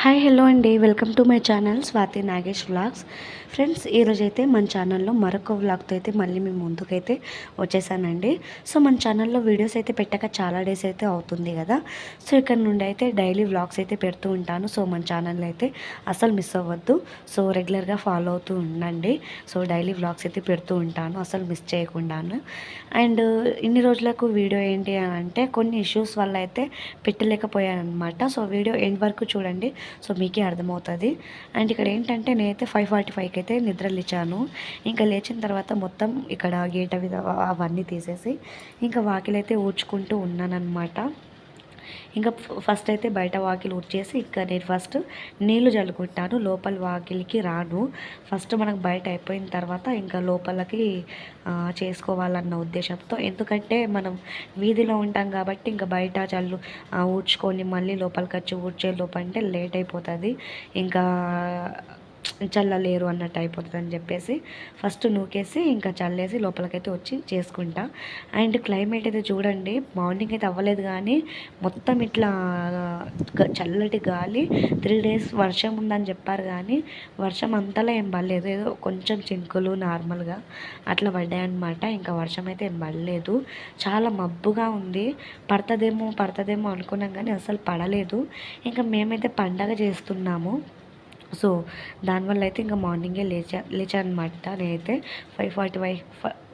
Hi hello అండి welcome to my channel Swathi Nagesh vlogs friends ఈరోజైతే అయితే మన ఛానల్లో మరొక వ్లాగ్తో అయితే మళ్ళీ మేము ముందుకైతే వచ్చేసానండి. సో మన ఛానల్లో వీడియోస్ అయితే పెట్టక చాలా డేస్ అయితే అవుతుంది కదా. సో ఇక్కడ నుండి అయితే డైలీ వ్లాగ్స్ అయితే పెడుతూ ఉంటాను. సో మన ఛానల్ అయితే అసలు మిస్ అవ్వద్దు. సో రెగ్యులర్గా ఫాలో అవుతూ ఉండండి. సో డైలీ వ్లాగ్స్ అయితే పెడుతూ ఉంటాను. అసలు మిస్ చేయకుండాను. అండ్ ఇన్ని రోజులకు వీడియో ఏంటి అని అంటే కొన్ని ఇష్యూస్ వల్ల అయితే పెట్టలేకపోయాను అనమాట సో వీడియో ఎండ్ వరకు చూడండి. సో మీకే అర్థమవుతుంది. అండ్ ఇక్కడ ఏంటంటే నేనైతే ఫైవ్ ఫార్టీ ఫైవ్కి అయితే నిద్ర లేచాను. ఇంకా లేచిన తర్వాత మొత్తం ఇక్కడ గేట్ అవి అవన్నీ తీసేసి ఇంకా వాకిలైతే ఊడ్చుకుంటూ ఉన్నానన్నమాట. ఇంకా ఫస్ట్ అయితే బయట వాకిలి ఊడ్చేసి ఇంకా నేను ఫస్ట్ నీళ్ళు చల్లుకుంటాను లోపల వాకిలికి రాను. ఫస్ట్ మనకు బయట అయిపోయిన తర్వాత ఇంకా లోపలికి చేసుకోవాలన్న ఉద్దేశంతో. ఎందుకంటే మనం వీధిలో ఉంటాం కాబట్టి ఇంకా బయట చల్లు ఊడ్చుకొని మళ్ళీ లోపలికి వచ్చి ఊడ్చే లోపంటే లేట్ అయిపోతుంది. ఇంకా చల్లలేరు అన్నట్టు అయిపోతుంది అని చెప్పేసి ఫస్ట్ నూకేసి ఇంకా చల్లేసి లోపలికైతే వచ్చి చేసుకుంటా. అండ్ క్లైమేట్ అయితే చూడండి మార్నింగ్ అయితే అవ్వలేదు కానీ మొత్తం ఇట్లా చల్లటి గాలి త్రీ డేస్ వర్షం ఉందని చెప్పారు కానీ వర్షం అంతలా ఏం పడలేదు. ఏదో కొంచెం చింకులు నార్మల్గా అట్లా పడ్డాయన్నమాట. ఇంకా వర్షం అయితే ఏం పడలేదు. చాలా మబ్బుగా ఉంది. పడుతుందేమో పడుతుందేమో అనుకున్నాం కానీ అసలు పడలేదు. ఇంకా మేమైతే పండగ చేస్తున్నాము. సో దానివల్ల అయితే ఇంకా మార్నింగే లేచా లేచాను అనమాట నేనైతే five forty five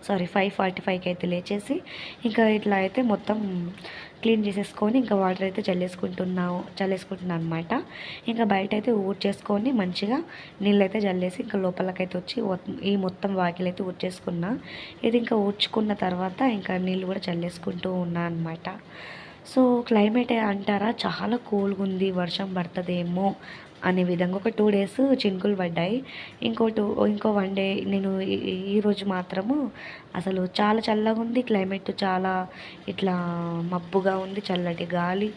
sorry five forty ఫైవ్కి అయితే లేచేసి ఇంకా ఇట్లా అయితే మొత్తం క్లీన్ చేసేసుకొని ఇంకా వాటర్ అయితే చల్లేసుకుంటున్నావు చల్లేసుకుంటున్నాను అనమాట ఇంకా బయట అయితే ఊడ్చేసుకొని మంచిగా నీళ్ళు అయితే చల్లేసి ఇంకా లోపలకైతే వచ్చి ఈ మొత్తం వాకిలు అయితే ఊడ్చేసుకున్నా. ఇది ఇంకా ఊడ్చుకున్న తర్వాత ఇంకా నీళ్ళు కూడా చల్లేసుకుంటూ ఉన్నా అనమాట సో క్లైమేట్ అంటారా? చాలా కూల్గా ఉంది వర్షం పడుతుందేమో అనే విధంగా ఒక టూ డేస్ చినుకులు పడ్డాయి. ఇంకో టూ ఇంకో వన్ డే నేను ఈరోజు మాత్రము అసలు చాలా చల్లగా ఉంది. క్లైమేట్ చాలా ఇట్లా మబ్బుగా ఉంది చల్లటి గాలి.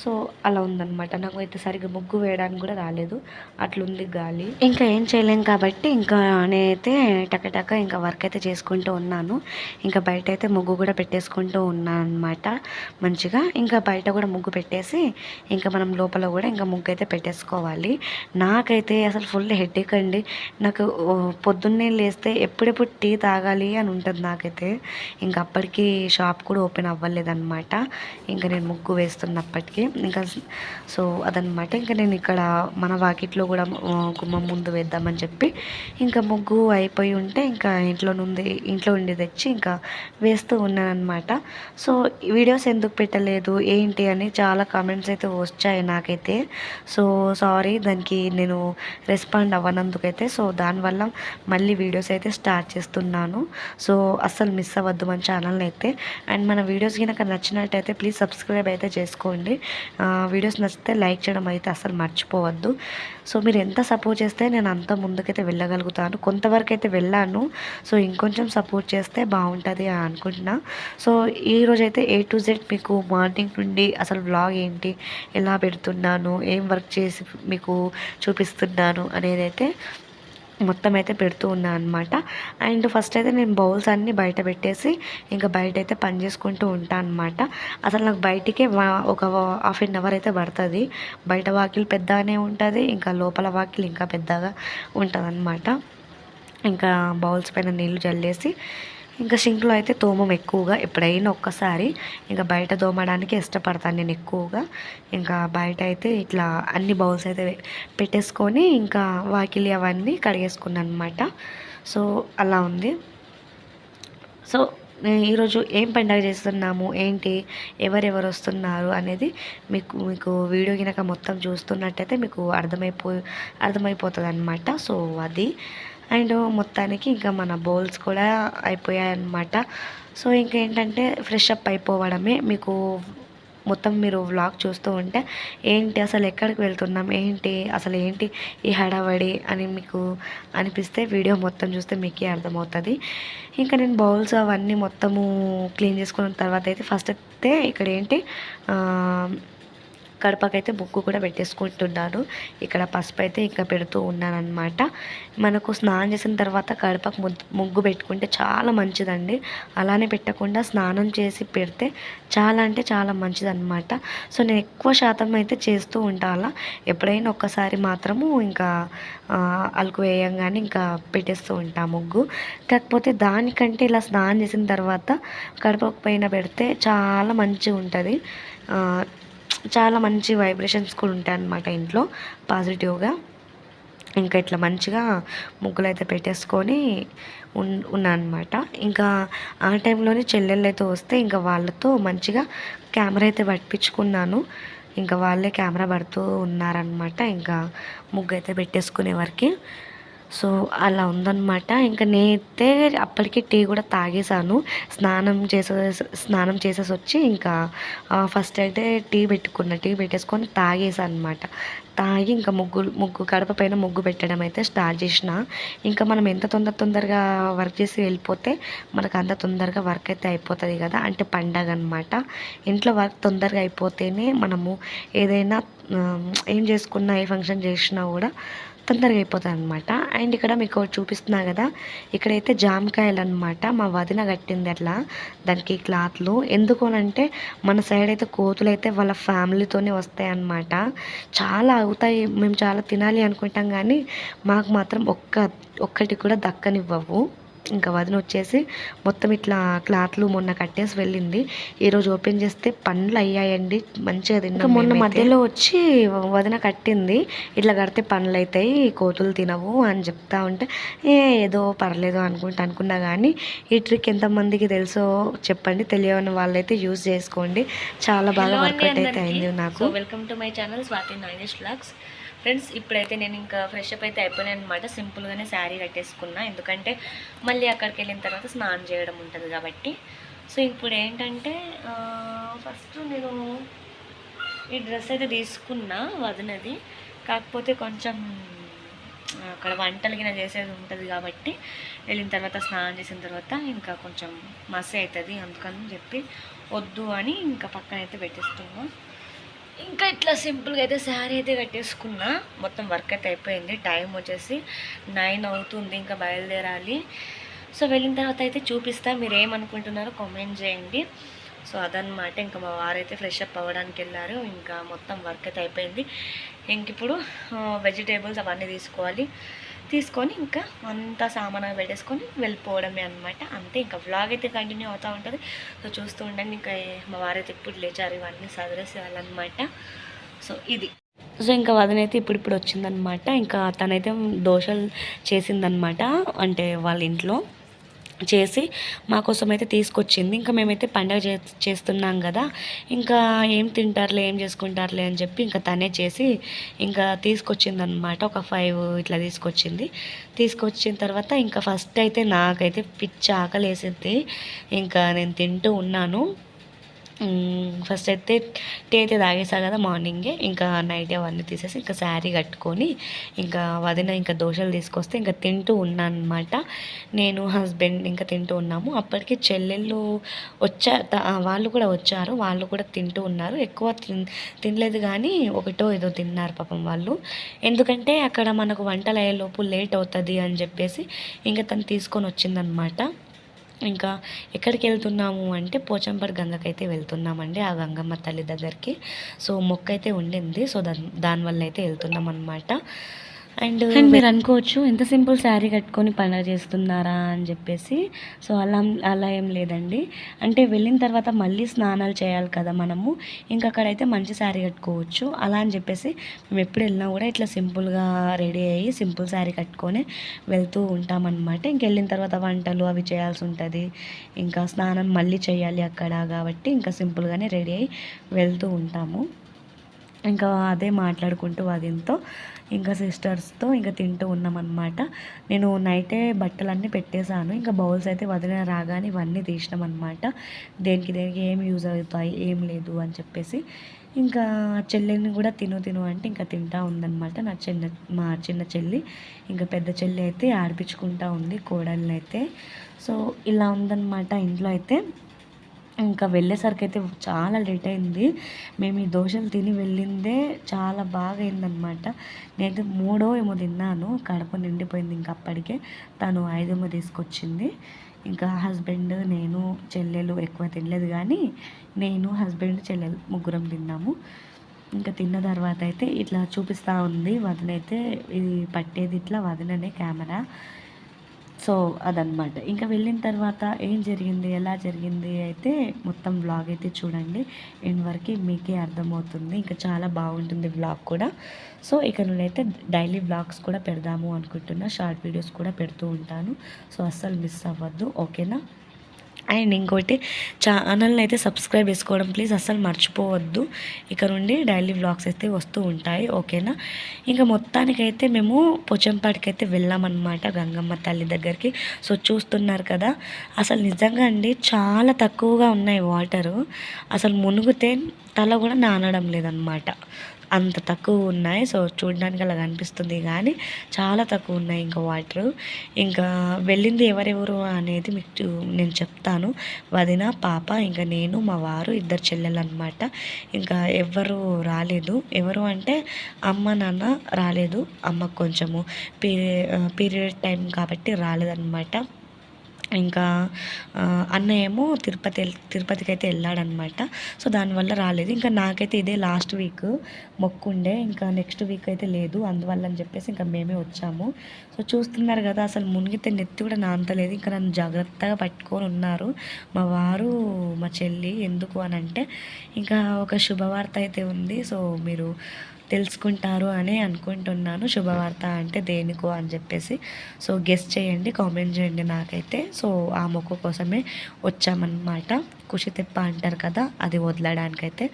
సో అలా ఉందనమాట నాకు అయితే సరిగ్గా ముగ్గు వేయడానికి కూడా రాలేదు. అట్లుంది గాలి. ఇంకా ఏం చేయలేం కాబట్టి ఇంకా నేనైతే టకటక ఇంకా వర్క్ అయితే చేసుకుంటూ ఉన్నాను. ఇంకా బయట అయితే ముగ్గు కూడా పెట్టేసుకుంటూ ఉన్నాను అనమాట మంచిగా. ఇంకా బయట కూడా ముగ్గు పెట్టేసి ఇంకా మనం లోపల కూడా ఇంకా ముగ్గు అయితే పెట్టేసుకోవాలి. నాకైతే అసలు ఫుల్ హెడ్ఏక్ అండి. నాకు పొద్దున్నే లేస్తే ఎప్పుడెప్పుడు టీ తాగాలి అని ఉంటుంది నాకైతే. ఇంకా అప్పటికి షాప్ కూడా ఓపెన్ అవ్వలేదన్నమాట. ఇంకా నేను ముగ్గు వేస్తున్నప్పటికీ. ఇంకా సో అదనమాట ఇంకా నేను ఇక్కడ మన వాకిట్లో కూడా గుమ్మం ముందు వేద్దామని చెప్పి ఇంకా ముగ్గు అయిపోయి ఉంటే ఇంకా ఇంట్లో నుండి ఇంట్లో ఉండి తెచ్చి ఇంకా వేస్తూ ఉన్నానమాట సో వీడియోస్ ఎందుకు పెట్టలేదు ఏంటి అని చాలా కామెంట్స్ అయితే వచ్చాయి నాకైతే. సో సారీ దానికి నేను రెస్పాండ్ అవ్వనందుకైతే. సో దానివల్ల మళ్ళీ వీడియోస్ అయితే స్టార్ట్ చేస్తున్నాను. సో అస్సలు మిస్ అవ్వద్దు మన ఛానల్ని అయితే. అండ్ మన వీడియోస్ కనుక నచ్చినట్టయితే ప్లీజ్ సబ్స్క్రైబ్ అయితే చేసుకోండి. వీడియోస్ నచ్చితే లైక్ చేయడం అయితే అసలు మర్చిపోవద్దు. సో మీరు ఎంత సపోర్ట్ చేస్తే నేను అంత ముందుకైతే వెళ్ళగలుగుతాను. కొంతవరకు అయితే వెళ్ళాను. సో ఇంకొంచెం సపోర్ట్ చేస్తే బాగుంటుంది అని అనుకుంటున్నా. సో ఈరోజు అయితే ఏ టు జెడ్ మీకు మార్నింగ్ నుండి అసలు వ్లాగ్ ఏంటి ఎలా పెడుతున్నాను ఏం వర్క్ చేసి మీకు చూపిస్తున్నాను అనేది అయితే మొత్తం అయితే పెడుతూ ఉన్నాను అనమాట అండ్ ఫస్ట్ అయితే నేను బౌల్స్ అన్నీ బయట పెట్టేసి ఇంకా బయట అయితే పని చేసుకుంటూ ఉంటాను అనమాట అసలు నాకు బయటికే ఒక హాఫ్ అన్ అవర్ అయితే పడుతుంది. బయట వాకిలు పెద్దగానే ఉంటుంది ఇంకా లోపల వాకిలు ఇంకా పెద్దగా ఉంటుంది ఇంకా బౌల్స్ పైన నీళ్ళు జల్లేసి ఇంకా సింక్లో అయితే తోమం ఎక్కువగా ఎప్పుడైనా ఒక్కసారి ఇంకా బయట తోమడానికి ఇష్టపడతాను నేను ఎక్కువగా. ఇంకా బయట అయితే ఇట్లా అన్ని బౌల్స్ అయితే పెట్టేసుకొని ఇంకా వాకిలి అవన్నీ కడిగేసుకున్నాను అనమాట సో అలా ఉంది. సో ఈరోజు ఏం పండగ చేస్తున్నాము? ఏంటి? ఎవరెవరు వస్తున్నారు? అనేది మీకు మీకు వీడియో కనుక మొత్తం చూస్తున్నట్టయితే మీకు అర్థమైపో అర్థమైపోతుంది అనమాట సో అది. అండ్ మొత్తానికి ఇంకా మన బౌల్స్ కూడా అయిపోయాయి అన్నమాట సో ఇంకేంటంటే ఫ్రెష్ అప్ అయిపోవడమే. మీకు మొత్తం మీరు వ్లాగ్ చూస్తూ ఉంటే ఏంటి అసలు ఎక్కడికి వెళ్తున్నాం ఏంటి అసలు ఏంటి ఈ హడావడి అని మీకు అనిపిస్తే వీడియో మొత్తం చూస్తే మీకే అర్థమవుతుంది. ఇంకా నేను బౌల్స్ అవన్నీ మొత్తము క్లీన్ చేసుకున్న తర్వాత అయితే ఫస్ట్ అయితే ఇక్కడ ఏంటి కడపకైతే ముగ్గు కూడా పెట్టేసుకుంటున్నాను. ఇక్కడ పసుపు అయితే ఇంకా పెడుతూ ఉన్నాను అనమాట మనకు స్నానం చేసిన తర్వాత కడపకు ముగ్గు పెట్టుకుంటే చాలా మంచిదండి. అలానే పెట్టకుండా స్నానం చేసి పెడితే చాలా అంటే చాలా మంచిదన్నమాట. సో నేను ఎక్కువ శాతం అయితే చేస్తూ ఉంటాను అలా ఎప్పుడైనా ఒక్కసారి మాత్రము ఇంకా అలుకు వేయంగానే ఇంకా పెట్టేస్తూ ఉంటా ముగ్గు. కాకపోతే దానికంటే ఇలా స్నానం చేసిన తర్వాత కడపకు పైన పెడితే చాలా మంచిగా ఉంటుంది చాలా మంచి వైబ్రేషన్స్ కూడా ఉంటాయి అన్నమాట ఇంట్లో పాజిటివ్గా ఇంకా ఇట్లా మంచిగా ముగ్గులు అయితే పెట్టేసుకొని ఉన్ ఉన్నా అనమాట ఇంకా ఆ టైంలోనే చెల్లెళ్ళు అయితే వస్తే ఇంకా వాళ్ళతో మంచిగా కెమెరా అయితే పట్టించుకున్నాను. ఇంకా వాళ్ళే కెమెరా పడుతూ ఉన్నారనమాట ఇంకా ముగ్గు అయితే పెట్టేసుకునే వరకు సో అలా ఉందన్నమాట. ఇంకా నేనైతే అప్పటికి టీ కూడా తాగేసాను స్నానం చేసే స్నానం చేసేసి వచ్చి ఇంకా ఫస్ట్ అయితే టీ పెట్టుకున్న. టీ పెట్టేసుకొని తాగేసాను అనమాట తాగి ఇంకా ముగ్గు ముగ్గు కడప పైన ముగ్గు పెట్టడం అయితే స్టార్ట్ చేసిన. ఇంకా మనం ఎంత తొందర తొందరగా వర్క్ చేసి వెళ్ళిపోతే మనకు అంత తొందరగా వర్క్ అయితే అయిపోతుంది కదా. అంటే పండగ అనమాట ఇంట్లో వర్క్ తొందరగా అయిపోతేనే మనము ఏదైనా ఏం చేసుకున్నా ఏ ఫంక్షన్ చేసినా కూడా తొందరగా అయిపోతుంది అనమాట అండ్ ఇక్కడ మీకు చూపిస్తున్నా కదా ఇక్కడైతే జామకాయలు అనమాట మా వదిన కట్టింది అట్లా. దానికి క్లాత్లు. ఎందుకు అంటే మన సైడ్ అయితే కోతులు అయితే వాళ్ళ ఫ్యామిలీతోనే వస్తాయి అన్నమాట చాలా అవుతాయి మేము చాలా తినాలి అనుకుంటాం కానీ మాకు మాత్రం ఒక్క ఒక్కటి కూడా దక్కనివ్వవు. ఇంకా వదిన వచ్చేసి మొత్తం ఇట్లా క్లాత్లు మొన్న కట్టేసి వెళ్ళింది. ఈరోజు ఓపెన్ చేస్తే పండ్లు అయ్యాయండి. మంచిగా తిన్నాం మొన్న మధ్యలో వచ్చి వదిన కట్టింది. ఇట్లా కడితే పండ్లు అవుతాయి కోతులు తినవు అని చెప్తా ఉంటే ఏ ఏదో పర్లేదు అనుకుంటా అనుకున్నా కానీ ఈ ట్రిక్ ఎంతమందికి తెలుసో చెప్పండి. తెలియని వాళ్ళైతే యూజ్ చేసుకోండి. చాలా బాగా వర్కౌట్ అయితే అయింది నాకు. Welcome to my channel Swathi Nainish vlogs friends ఇప్పుడైతే నేను ఇంకా ఫ్రెష్ అప్ అయితే అయిపోయాను అనమాట సింపుల్గానే శారీ కట్టేసుకున్నా. ఎందుకంటే మళ్ళీ అక్కడికి వెళ్ళిన తర్వాత స్నానం చేయడం ఉంటుంది కాబట్టి. సో ఇప్పుడు ఏంటంటే ఫస్ట్ నేను ఈ డ్రెస్ అయితే తీసుకున్నా వదినది. కాకపోతే కొంచెం అక్కడ వంటలు గిన చేసేది ఉంటుంది కాబట్టి వెళ్ళిన తర్వాత స్నానం చేసిన తర్వాత ఇంకా కొంచెం మసి అవుతుంది. అందుకని చెప్పి వద్దు అని ఇంకా పక్కన అయితే ఇంకా ఇట్లా సింపుల్గా అయితే శారీ అయితే కట్టేసుకున్నా. మొత్తం వర్క్ అయితే అయిపోయింది. టైం వచ్చేసి నైన్ అవుతుంది ఇంకా బయలుదేరాలి. సో వెళ్ళిన తర్వాత అయితే చూపిస్తా. మీరు ఏమనుకుంటున్నారో కామెంట్ చేయండి. సో అదనమాట ఇంకా మా వారైతే ఫ్రెష్ అప్ అవ్వడానికి వెళ్ళారు. ఇంకా మొత్తం వర్క్ అయితే అయిపోయింది. ఇంక ఇప్పుడు వెజిటేబుల్స్ అవన్నీ తీసుకోవాలి. తీసుకొని ఇంకా అంతా సామాన్ పెట్టేసుకొని వెళ్ళిపోవడమే అనమాట అంతే ఇంకా వ్లాగ్ అయితే కంటిన్యూ అవుతూ ఉంటుంది. సో చూస్తూ ఉండండి. ఇంకా మా వారైతే ఇప్పుడు లేచారు ఇవన్నీ సదరేసేయాలన్నమాట సో ఇది. సో ఇంకా వదనైతే ఇప్పుడు ఇప్పుడు వచ్చిందనమాట ఇంకా తనైతే దోశలు చేసిందనమాట అంటే వాళ్ళ ఇంట్లో. చేసి మాకోసం అయితే తీసుకొచ్చింది. ఇంకా మేమైతే పండగ చే చేస్తున్నాం కదా. ఇంకా ఏం తింటారులే ఏం చేసుకుంటారులే అని చెప్పి ఇంకా తనే చేసి ఇంకా తీసుకొచ్చింది అనమాట ఒక ఫైవ్ ఇట్లా తీసుకొచ్చింది. తీసుకొచ్చిన తర్వాత ఇంకా ఫస్ట్ అయితే నాకైతే పిచ్చి ఆకలి వేసింది ఇంకా నేను తింటూ ఉన్నాను. ఫస్ట్ అయితే టీ అయితే తాగేసా కదా మార్నింగే ఇంకా నైట్ అవన్నీ తీసేసి ఇంకా శారీ కట్టుకొని ఇంకా వదిన ఇంకా దోశలు తీసుకొస్తే ఇంకా తింటూ ఉన్నాను అనమాట నేను హస్బెండ్ ఇంకా తింటూ ఉన్నాము. అప్పటికి చెల్లెళ్ళు వచ్చా వాళ్ళు కూడా వచ్చారు. వాళ్ళు కూడా తింటూ ఉన్నారు. ఎక్కువ తినలేదు కానీ ఒకటో ఏదో తిన్నారు పాపం వాళ్ళు. ఎందుకంటే అక్కడ మనకు వంటలు అయ్యేలోపు లేట్ అవుతుంది అని చెప్పేసి ఇంకా తను తీసుకొని వచ్చిందనమాట ఇంకా ఎక్కడికి వెళ్తున్నాము అంటే పోచంపడి గంగకైతే వెళ్తున్నామండి ఆ గంగమ్మ తల్లి దగ్గరికి. సో మొక్క అయితే ఉండింది. సో దాని దానివల్ల అయితే వెళ్తున్నాం అనమాట అండ్ అండ్ మీరు అనుకోవచ్చు ఎంత సింపుల్ శారీ కట్టుకొని పండుగ చేస్తున్నారా అని చెప్పేసి సో అలా అలా ఏం లేదండి. అంటే వెళ్ళిన తర్వాత మళ్ళీ స్నానాలు చేయాలి కదా మనము ఇంకా అక్కడైతే మంచి శారీ కట్టుకోవచ్చు అలా అని చెప్పేసి మేము ఎప్పుడు వెళ్ళినా కూడా ఇట్లా సింపుల్గా రెడీ అయ్యి సింపుల్ శారీ కట్టుకొని వెళ్తూ ఉంటామన్నమాట. ఇంక వెళ్ళిన తర్వాత వంటలు అవి చేయాల్సి ఉంటుంది. ఇంకా స్నానం మళ్ళీ చేయాలి అక్కడ కాబట్టి ఇంకా సింపుల్గానే రెడీ అయ్యి వెళ్తూ ఉంటాము. ఇంకా అదే మాట్లాడుకుంటూ అదింతో ఇంకా సిస్టర్స్తో ఇంకా తింటూ ఉన్నామన్నమాట. నేను నైటే బట్టలన్నీ పెట్టేశాను. ఇంకా బౌల్స్ అయితే వదిలిన రాగానే ఇవన్నీ తీసినాం అనమాట దేనికి దేనికి ఏం యూజ్ అవుతాయి ఏం లేదు అని చెప్పేసి. ఇంకా చెల్లెని కూడా తిను తిను అంటే ఇంకా తింటా ఉందన్నమాట నా చిన్న మా చిన్న చెల్లి. ఇంకా పెద్ద చెల్లి అయితే ఆడిపించుకుంటా ఉంది కోడల్ని అయితే సో ఇలా ఉందన్నమాట ఇంట్లో అయితే. ఇంకా వెళ్ళేసరికి అయితే చాలా లేట్ అయింది. మేము ఈ దోశలు తిని వెళ్ళిందే చాలా బాగా అయిందనమాట నేనైతే మూడో ఏమో తిన్నాను కడుపు నిండిపోయింది ఇంకా అప్పటికే. తను ఐదేమో తీసుకొచ్చింది. ఇంకా హస్బెండ్ నేను చెల్లెలు ఎక్కువ తినలేదు కానీ నేను హస్బెండ్ చెల్లెలు ముగ్గురం తిన్నాము. ఇంకా తిన్న తర్వాత అయితే ఇట్లా చూపిస్తూ ఉంది వదినైతే ఇది పట్టేది ఇట్లా వదిననే కెమెరా సో అదనమాట ఇంకా వెళ్ళిన తర్వాత ఏం జరిగింది ఎలా జరిగింది అయితే మొత్తం వ్లాగ్ అయితే చూడండి. ఎండ్ వరకు మీకే అర్థమవుతుంది. ఇంకా చాలా బాగుంటుంది వ్లాగ్ కూడా. సో ఇక నేనైతే డైలీ వ్లాగ్స్ కూడా పెడదాము అనుకుంటున్నా. షార్ట్ వీడియోస్ కూడా పెడుతూ ఉంటాను. సో అస్సలు మిస్ అవ్వద్దు. ఓకేనా అండ్ ఇంకోటి ఛానల్ని అయితే సబ్స్క్రైబ్ చేసుకోవడం ప్లీజ్ అస్సలు మర్చిపోవద్దు. ఇక నుండి డైలీ వ్లాగ్స్ అయితే వస్తూ ఉంటాయి ఓకేనా? ఇంకా మొత్తానికైతే మేము పోచంపాటికి అయితే వెళ్ళామన్నమాట గంగమ్మ తల్లి దగ్గరికి. సో చూస్తున్నారు కదా అసలు నిజంగా అండి చాలా తక్కువగా ఉన్నాయి వాటరు. అసలు మునిగితే తల కూడా నానడం లేదనమాట అంత తక్కువ ఉన్నాయి. సో చూడడానికి అలా కనిపిస్తుంది కానీ చాలా తక్కువ ఉన్నాయి ఇంకా వాటర్. ఇంకా వెళ్ళింది ఎవరెవరు అనేది మీకు నేను చెప్తాను. వదిన పాప ఇంకా నేను మా వారు ఇద్దరు చెల్లెలు అనమాట ఇంకా ఎవరు రాలేదు. ఎవరు అంటే అమ్మ నాన్న రాలేదు. అమ్మకు కొంచెము పీరియడ్ పీరియడ్ టైం కాబట్టి రాలేదన్నమాట. ఇంకా అన్న ఏమో తిరుపతి తిరుపతికి అయితే వెళ్ళాడనమాట. సో దానివల్ల రాలేదు. ఇంకా నాకైతే ఇదే లాస్ట్ వీక్. మొక్కుండే ఇంకా నెక్స్ట్ వీక్ అయితే లేదు. అందువల్ల అని చెప్పేసి ఇంకా మేమే వచ్చాము. సో చూస్తున్నారు కదా అసలు మునిగితే నెత్తి కూడా నాంతలేదు. ఇంకా నన్ను జాగ్రత్తగా పట్టుకొని ఉన్నారు. మా వారు మా చెల్లి ఎందుకు అని అంటే ఇంకా ఒక శుభవార్త అయితే ఉంది. సో మీరు తెలుసుకుంటారు అని అనుకుంటున్నాను. శుభవార్త అంటే దేనికో అని చెప్పేసి. సో గెస్ట్ చేయండి కామెంట్ చేయండి నాకైతే. సో ఆ మొక్క కోసమే వచ్చామన్నమాట. కుషి తెప్ప అంటారు కదా అది వదలడానికైతే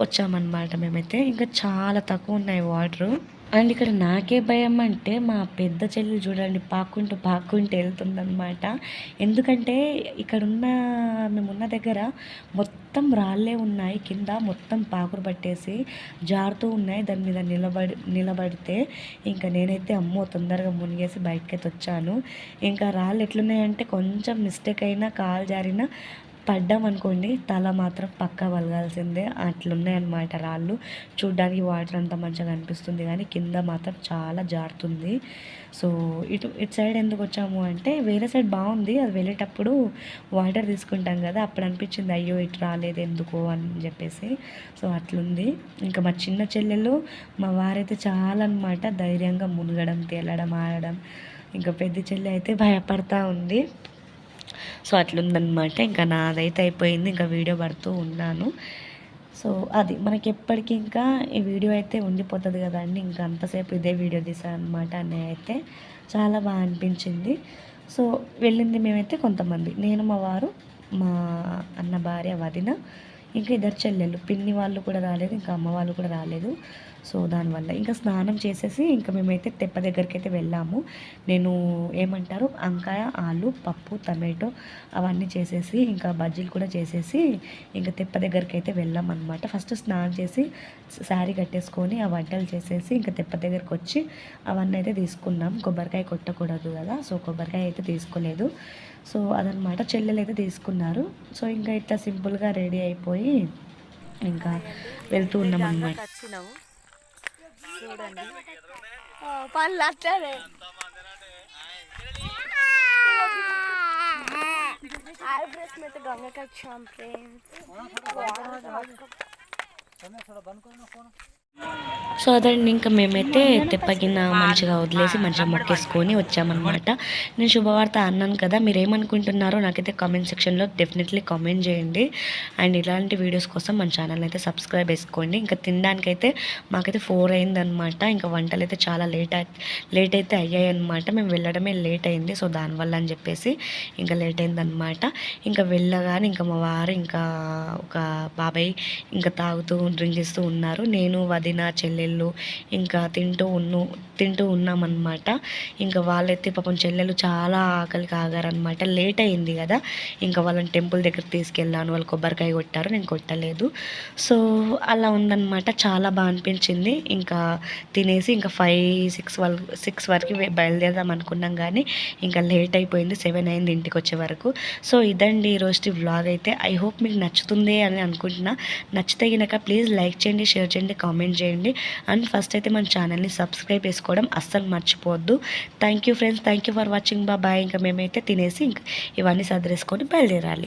వచ్చామన్నమాట మేమైతే. ఇంకా చాలా తక్కువ ఉన్నాయి వాటరు. అండ్ ఇక్కడ నాకే భయం అంటే మా పెద్ద చెల్లి చూడండి పాక్కుంటూ పాక్కుంటూ వెళ్తుందనమాట ఎందుకంటే ఇక్కడున్న మేమున్న దగ్గర మొత్తం రాళ్ళే ఉన్నాయి. కింద మొత్తం పాకురు పట్టేసి జారుతూ ఉన్నాయి. దాని మీద నిలబడి నిలబడితే ఇంకా నేనైతే అమ్మో తొందరగా మునిగేసి బయటకైతే వచ్చాను. ఇంకా రాళ్ళు ఎట్లున్నాయంటే కొంచెం మిస్టేక్ అయినా కాలు జారినా పడ్డాం అనుకోండి తల మాత్రం పక్కా వలగాల్సిందే. అట్లున్నాయన్నమాట రాళ్ళు. చూడ్డానికి వాటర్ అంతా మంచిగా అనిపిస్తుంది కానీ కింద మాత్రం చాలా జారుతుంది. సో ఇటు ఇటు సైడ్ ఎందుకు వచ్చాము అంటే వేరే సైడ్ బాగుంది. అది వెళ్ళేటప్పుడు వాటర్ తీసుకుంటాం కదా అప్పుడు అనిపించింది అయ్యో ఇటు రాలేదు ఎందుకు అని చెప్పేసి. సో అట్లుంది. ఇంకా మా చిన్న చెల్లెలు మా వారైతే చాలా అనమాట ధైర్యంగా మునగడం తేలడం ఆడడం. ఇంకా పెద్ద చెల్లి అయితే భయపడతా ఉంది. సో అట్లుందనమాట ఇంకా నాదైతే అయిపోయింది ఇంకా వీడియో పడుతూ ఉన్నాను. సో అది మనకి ఎప్పటికీ ఇంకా ఈ వీడియో అయితే ఉండిపోతుంది కదండి ఇంకా అంతసేపు ఇదే వీడియో తీసాను అనమాట అన్నయ్య అయితే చాలా బాగా అనిపించింది. సో వెళ్ళింది మేమైతే కొంతమంది. నేను మా వారు మా అన్న భార్య వదిన ఇంకా ఇద్దరు చెల్లెళ్ళు. పిన్ని వాళ్ళు కూడా రాలేదు ఇంకా అమ్మ వాళ్ళు కూడా రాలేదు. సో దానివల్ల ఇంకా స్నానం చేసేసి ఇంకా మేమైతే తెప్ప దగ్గరికి అయితే వెళ్ళాము. నేను ఏమంటారు వంకాయ ఆలు పప్పు టమాటో అవన్నీ చేసేసి ఇంకా బజ్జీలు కూడా చేసేసి ఇంకా తెప్ప దగ్గరికి అయితే వెళ్ళాం అనమాట ఫస్ట్ స్నానం చేసి శారీ కట్టేసుకొని ఆ వంటలు చేసేసి ఇంకా తెప్ప దగ్గరికి వచ్చి అవన్నీ అయితే తీసుకున్నాం. కొబ్బరికాయ కొట్టకూడదు కదా సో కొబ్బరికాయ అయితే తీసుకోలేదు. సో అదనమాట చెల్లెలు అయితే తీసుకున్నారు సో ఇంకా ఇట్లా సింపుల్గా రెడీ అయిపోయి ఇంకా వెళ్తూ ఉన్నాం వచ్చినాము చూడండి సో అదండి ఇంకా మేమైతే తెప్పగిన మంచిగా వదిలేసి మంచిగా మొక్కేసుకొని వచ్చామన్నమాట. నేను శుభవార్త అన్నాను కదా మీరు ఏమనుకుంటున్నారో నాకైతే కామెంట్ సెక్షన్లో డెఫినెట్లీ కామెంట్ చేయండి. అండ్ ఇలాంటి వీడియోస్ కోసం మన ఛానల్ అయితే సబ్స్క్రైబ్ చేసుకోండి. ఇంకా తినడానికైతే మాకైతే ఫోర్ అయిందనమాట ఇంకా వంటలు అయితే చాలా లేట్ లేట్ అయితే అయ్యాయి అనమాట మేము వెళ్ళడమే లేట్ అయింది. సో దానివల్ల అని చెప్పేసి ఇంకా లేట్ అయిందనమాట ఇంకా వెళ్ళగానే ఇంకా మా వారు ఇంకా ఒక బాబాయ్ ఇంకా తాగుతూ డ్రింక్ చేస్తూ ఉన్నారు. నేను వదిన వదిన చెల్లెళ్ళు ఇంకా తింటూ ఉన్ను తింటూ ఉన్నామన్నమాట. ఇంకా వాళ్ళైతే పాపం చెల్లెలు చాలా ఆకలికి ఆగారనమాట లేట్ అయింది కదా. ఇంకా వాళ్ళని టెంపుల్ దగ్గర తీసుకెళ్ళాను. వాళ్ళు కొబ్బరికాయ కొట్టారు. నేను కొట్టలేదు. సో అలా ఉందన్నమాట. చాలా బాగా అనిపించింది. ఇంకా తినేసి ఇంకా ఫైవ్ సిక్స్ వరకు సిక్స్ వరకు బయలుదేరదాం అనుకున్నాం కానీ ఇంకా లేట్ అయిపోయింది. సెవెన్ అయింది ఇంటికి వచ్చే వరకు. సో ఇదండి ఈరోజు వ్లాగ్ అయితే. ఐ హోప్ మీకు నచ్చుతుంది అని అనుకుంటున్నా. నచ్చితే కనుక ప్లీజ్ లైక్ చేయండి షేర్ చేయండి కామెంట్ చేయండి. అండ్ ఫస్ట్ అయితే మన ఛానల్ని సబ్స్క్రైబ్ చేసుకోవడం అస్సలు మర్చిపోవద్దు. Thank you friends thank you for watching bye ఇంకా మేమైతే తినేసి ఇంకా ఇవన్నీ సదరేసుకొని బయలుదేరాలి.